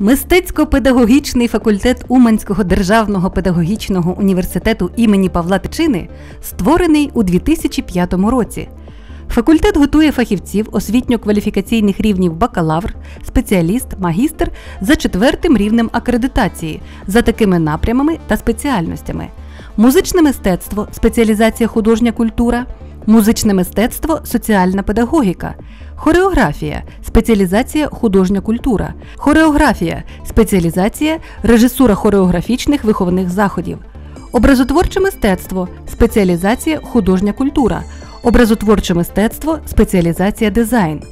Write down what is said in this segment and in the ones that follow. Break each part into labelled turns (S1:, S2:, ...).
S1: Мистецько-педагогічний факультет Уманського державного педагогічного університету імені Павла Тичини створений у 2005 році. Факультет готує фахівців освітньо-кваліфікаційних рівнів бакалавр, спеціаліст, магістр за четвертим рівнем акредитації за такими напрямами та спеціальностями: музичне мистецтво, спеціалізація художня культура, музичне мистецтво, соціальна педагогіка, хореографія, спеціалізація художня культура, хореографія, спеціалізація режисура хореографічних виховних заходів, образотворче мистецтво, спеціалізація художня культура, образотворче мистецтво, спеціалізація дизайн.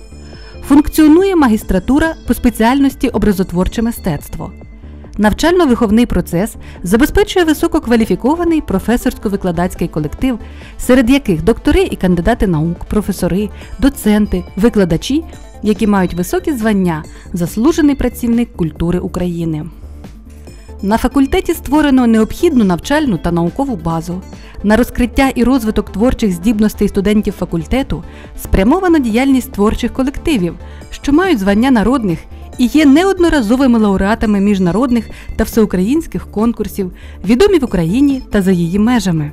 S1: Функціонує магістратура по спеціальності образотворче мистецтво. Навчально-виховний процес забезпечує висококваліфікований професорсько-викладацький колектив, серед яких доктори і кандидати наук, професори, доценти, викладачі, які мають високі звання, заслужений працівник культури України. На факультеті створено необхідну навчальну та наукову базу. На розкриття і розвиток творчих здібностей студентів факультету спрямовано діяльність творчих колективів, що мають звання народних і є неодноразовими лауреатами міжнародних та всеукраїнських конкурсів, відомі в Україні та за її межами.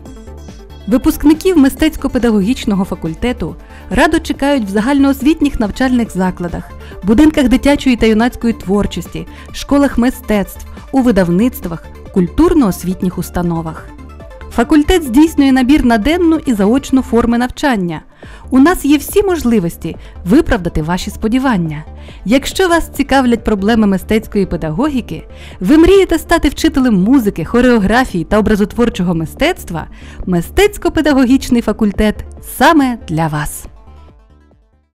S1: Випускників мистецько-педагогічного факультету радо чекають в загальноосвітніх навчальних закладах, будинках дитячої та юнацької творчості, школах мистецтв, у видавництвах, культурно-освітніх установах. Факультет здійснює набір на денну і заочну форми навчання. У нас є всі можливості виправдати ваші сподівання. Якщо вас цікавлять проблеми мистецької педагогіки, ви мрієте стати вчителем музики, хореографії та образотворчого мистецтва, мистецько-педагогічний факультет саме для вас.